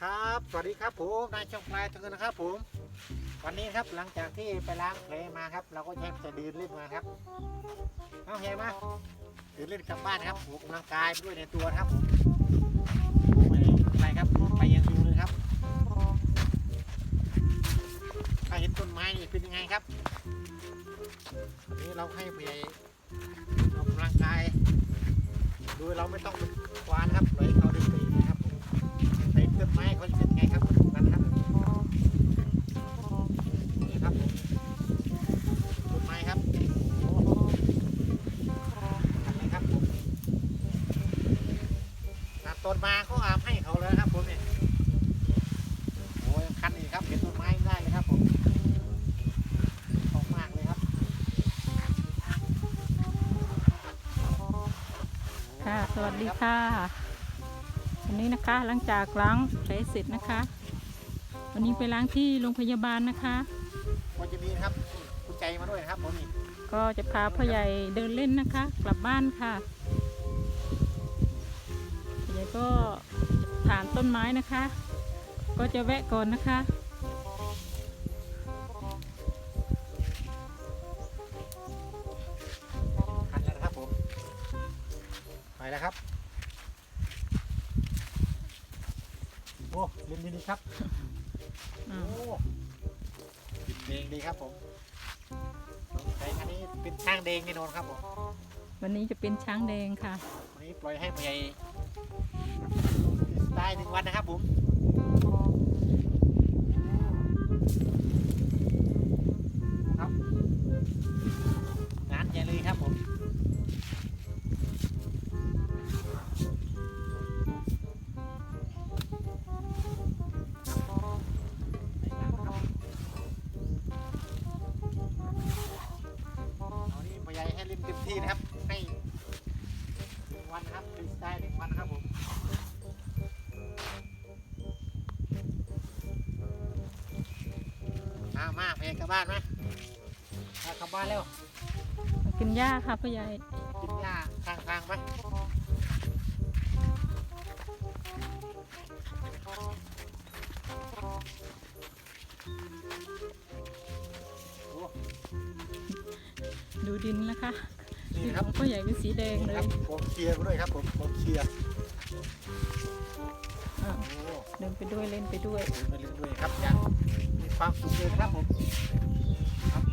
ครับ สวัสดีครับผมนายช่องปลายตะเงินนะครับผม วันนี้ครับหลังจากที่ไปล้างแผลมาครับ เราก็แค่จะเดินเล่นมาครับเอาแหมาเดินเล่นกลับบ้านครับออกกำลังกายด้วยในตัวครับผมไม่ได้อะไรครับไปยังดูเลยครับถ้าเห็นต้นไม้นี่เป็นยังไงครับวันนี้เราให้ผู้ใหญ่ออกกำลังกายโดยเราไม่ต้องควานครับปล่อย ไม้เขาเป็นไงครับมาดูกันครับนี่ครับผมต้นไม้ครับโอ้โหอันนี้ครับผมตัดต้นมาเขาอาบให้เขาเลยครับผมเนี่ยโอ้ยยังคันอีกครับเห็นต้นไม้ไม่ได้เลยครับผมมากเลยครับค่ะ สวัสดีค่ะ นนี้นะคะ หลังจากล้างแผลเสร็จนะคะ วันนี้ไปล้างที่โรงพยาบาลนะคะ ก็จะมีนะครับคุณใจมาด้วยนะครับผมนี่ก็จะพาพ่อใหญ่เดินเล่นนะคะ กลับบ้านค่ะพ่อใหญ่ก็ถานต้นไม้นะคะ ก็จะแวะก่อนนะคะคันแล้วนะครับผมไปแล้วครับ โอ้เล่นดีๆครับอ่าโอ้เดงดีครับผมใช้คันนี้เป็นช่างเดงแน่นอนครับผมวันนี้จะเป็นช้างแดงค่ะ วันนี้ปล่อยให้ผู้ใหญ่สไตล์หนึ่งวันนะครับผม ที่นะครับให้หนึ่งวันนะครับฟรีสไตล์หนึ่งวันนะครับผมมามาเพลงกลับบ้านไหมมากลับบ้านเร็วมากินหญ้าค่ะพ่อใหญ่กินหญ้าข้างทางไปโอ้ดูดินนะคะ นี่ดินนะคขรับองพ่อใหญ่เป็นสีแดงเลคยรับผมเชียร์ไปด้วยครับผมผมเชียร์อ่าโอ้เดินไปด้วยเล่นไปด้วย เดินไปเรื่อยๆครับอย่างมีความสุขเลยครับผมครับ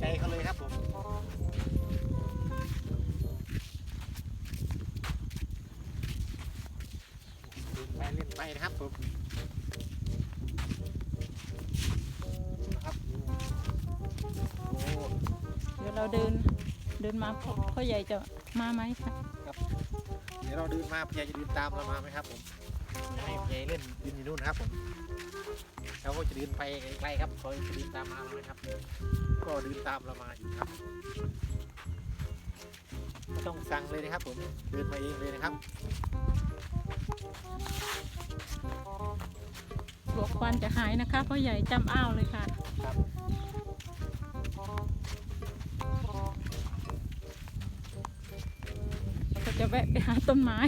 ใจเขาเลยครับผมเดินไปเล่นไปนะครับผมนะครับโอ้เดี๋ยวเราเดิน เดินมาพ่อพ่อใหญ่จะมาไหมคะเดี๋ยวเราเดินมาพยายจะเดินตามเรามาไหมครับผมจะให้พยายเล่นดินอยู่นู่นนะครับผมเขาก็จะเดินไปใกล้ๆครับเขาจะเดินตามมาไหมครับ ก็เดินตามเรามาอยู่ครับไม่ต้องสั่งเลยนะครับ ผมเดินมาเองเลยนะครับกลัวควันจะหายนะคะพ่อใหญ่จำอ้าวเลยค่ะ จะแวะไปหาต้นไม้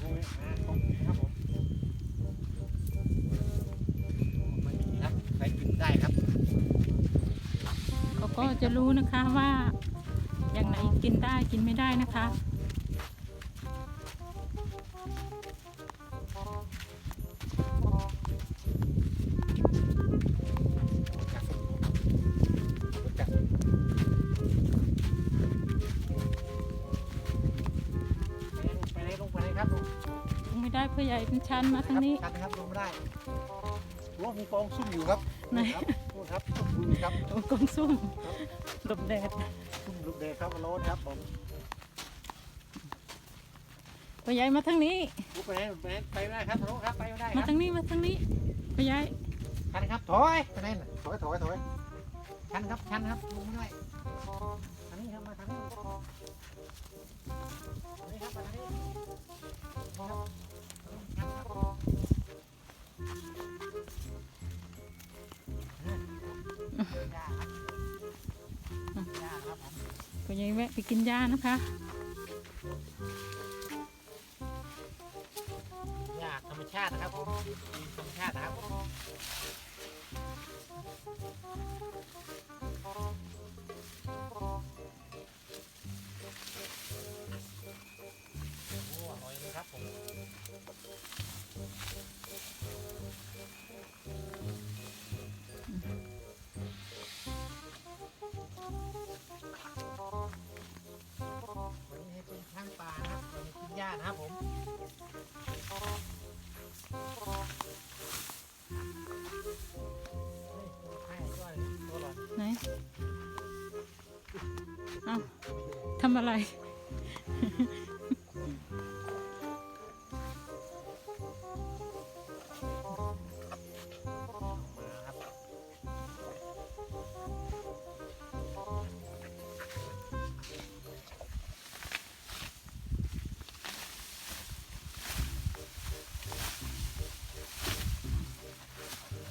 เออมาตรงนี้ครับผมไม่มีครับใครกินได้ครับเขาก็จะรู้นะคะว่าอย่างไหนกินได้กินไม่ได้นะคะ ใหญ่เป็นชั้นมาทางนี้ ชันครับลงไม่ได้โอ้มีฟองซุ่มอยู่ครับไหน ครับโทษครับซุ่มอยู่ครับโอ้กงซุ่มหลบแดดซุ่มลูกเดครับโรนครับผมพ่อใหญ่มาทางนี้ลูกไปไหนไปไหนไปไม่ได้ครับโรนครับไปไม่ได้คมารับทางนี้มาทางนี้พ่อใหญ่ชันครับถอยไปไหนน่ะถอยถอยถอยชันครับชันครับลงไม่ได้ทางนี้ครับมาทางนี้ทางนี้ครับมาทางนี้ครับ พ่อใหญ่แวะไปกินหญ้านะคะ ทำอะไร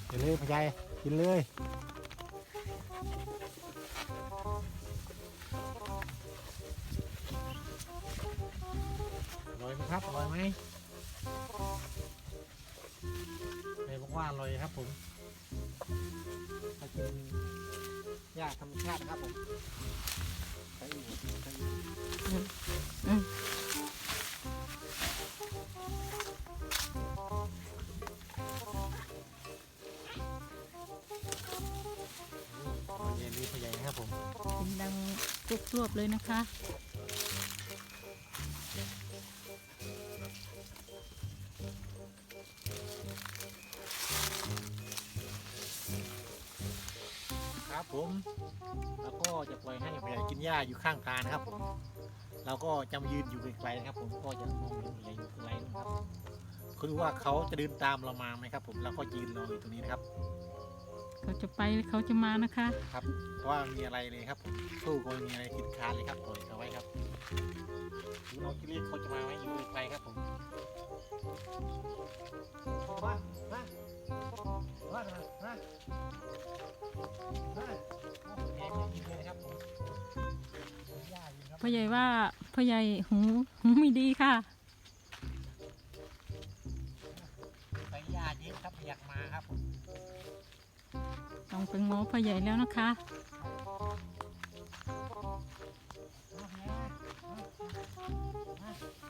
กินเลยพะยายกินเลย อร่อยไหมครับอร่อยไหมใครบอกว่าอร่อยครับผมมากินหญ้าธรรมชาตินะครับผมใส่อีกใส่อีกอืมเย็นนี้พะยายนะครับผม เป็นดังกรุบกรวบเลยนะคะ ผมแล้วก็จะปล่อยให้พะยายกินหญ้าอยู่ข้างทางนะครับผมเราก็จะมายืนอยู่ไกลๆนะครับ ผมก็จะมองเห็นพะยายอยู่ไกลนะครับคุณรู้ว่าเขาจะเดินตามเรามาไหมครับ ผมเราก็ยืนรออยู่ตรงนี้นะครับเขาจะไปเขาจะมานะคะครับเพราะว่ามีอะไรเลยครับผมสู้ก็ไม่มีอะไรกินคานเลยครับปล่อยเขาไว้ครับดูน้องกิเลีเขาจะมาไหมอยู่ไกลๆครับผมมามามามามามา พ่อใหญ่ว่าพ่อใหญ่หูหูไม่ดีค่ะไปหญ้าเยอะครับอยากมาครับผมต้องเป็นหมอพ่อใหญ่แล้วนะคะมาแม่มามามา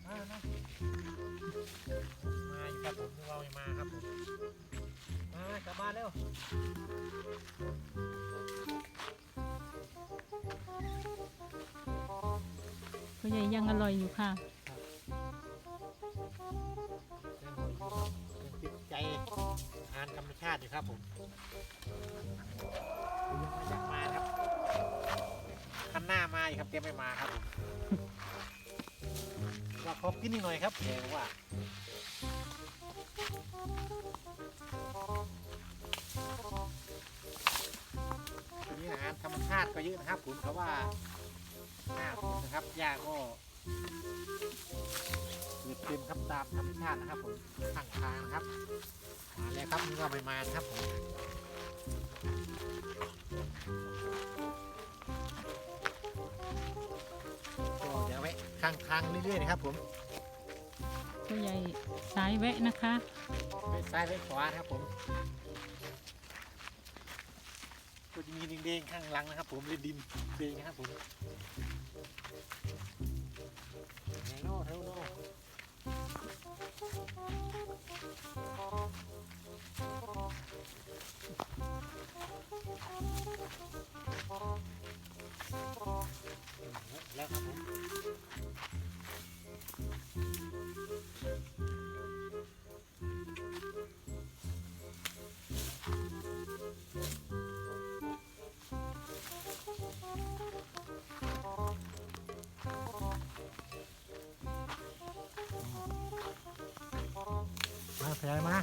มามามามามาอยู่ครับผมเราไม่มาครับผมมากลับบ้านเร็ว ใหญ่ยังอร่อยอยู่ค่ะ ยังติดใจทานธรรมชาติอยู่ครับผมยังไม่อยากมาครับคันหน้ามาอีกครับเตรียมไม่มาครับผมว่าขอกินนิดหน่อยครับแกบอกว่าทีนี้อาหารธรรมชาติก็เยอะนะครับผมเพราะว่า หน้าฝนนะครับหญ้าก็เกิดเต็มครับตามธรรมชาตินะครับผมข้างทางนะครับมาแล้วครับนี่ก็ไปมานะครับผมก็เดี๋ยวไว้ข้างทางเรื่อยๆนะครับผมพ่อใหญ่สายแวะนะคะไปซ้ายไปขวานะครับผมก็จะมีดินๆข้างหลังนะครับ ผมเลยดินเดงนะครับผม Thank you. มาพยายมา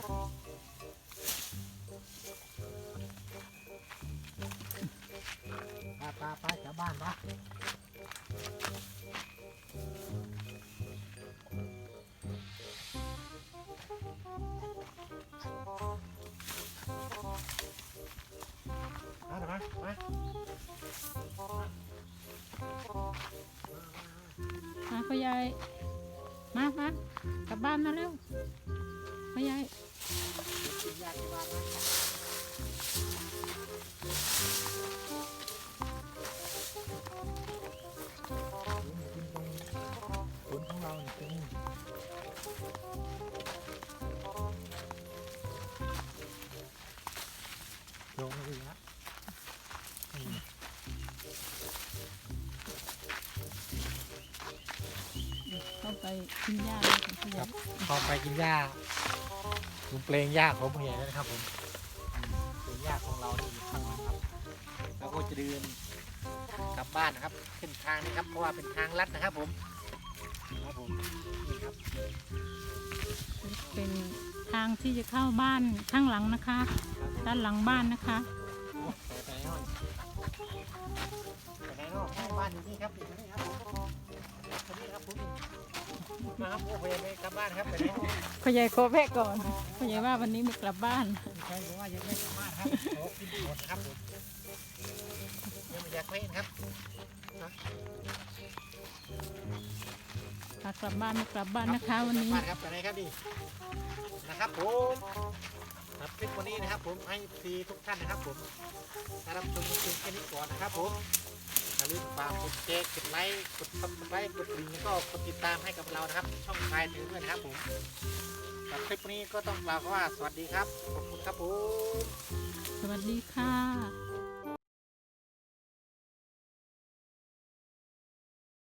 ไปไปไปกลับบ้านปะมาเถอะมามามามามาพ่อใหญ่มา มากลับบ้านมาเร็ว พ่อใหญ่กินยาที่บ้านนะผลของเราเนี่ยเป็นลงเลยนะเข้าไปกินหญ้าเลยค่ะพ่อใหญ่พอไปกินหญ้า ลุงเปลงหญ้าของผู้ใหญ่แล้วนะครับผมเปลงหญ้าของเรานี่อยู่ข้างหลังครับเราก็จะเดินกลับบ้านนะครับ ขึ้นทางนี้ครับเพราะว่าเป็นทางลัดนะครับผมครับผมนี่ครับเป็นทางที่จะเข้าบ้านข้างหลังนะคะ ด้านหลังบ้านนะคะไปไหนนอกไปไหนนอกให้บ้านอยู่นี่ครับอยู่นี่ครับผมอยู่นี่ครับผม มาครับโอ้ไปไปกลับบ้านครับไปไหนนอกพ่อใหญ่ขอแวะก่อนพ่อใหญ่ว่าวันนี้ไม่กลับบ้าน ใช่ผมว่ายังไม่กลับบ้านครับขอกินหมดนะครับผมยังไม่อยากไปนะครับถ้ากลับบ้านไม่กลับบ้านนะคะวันนี้กลับบ้านครับไปไหนครับดีนะครับผมค รับคลิปวันนี้นะครับ ผมให้ทีทุกท่านนะครับ ผมถ้ารับชมเพียงแค่นี้ก่อนนะครับ ผมอย่าลืมฝากกดแชร์กดไลค์กดซับสไครต์กดกริ่งแล้วก็กดติดตามให้กับเรานะครับ ช่องทายถือด้วยนะครับ ผมสำหรับคลิปนี้ก็ต้องกล่าวคำว่าสวัสดีครับขอบคุณครับผมสวัสดีค่ะ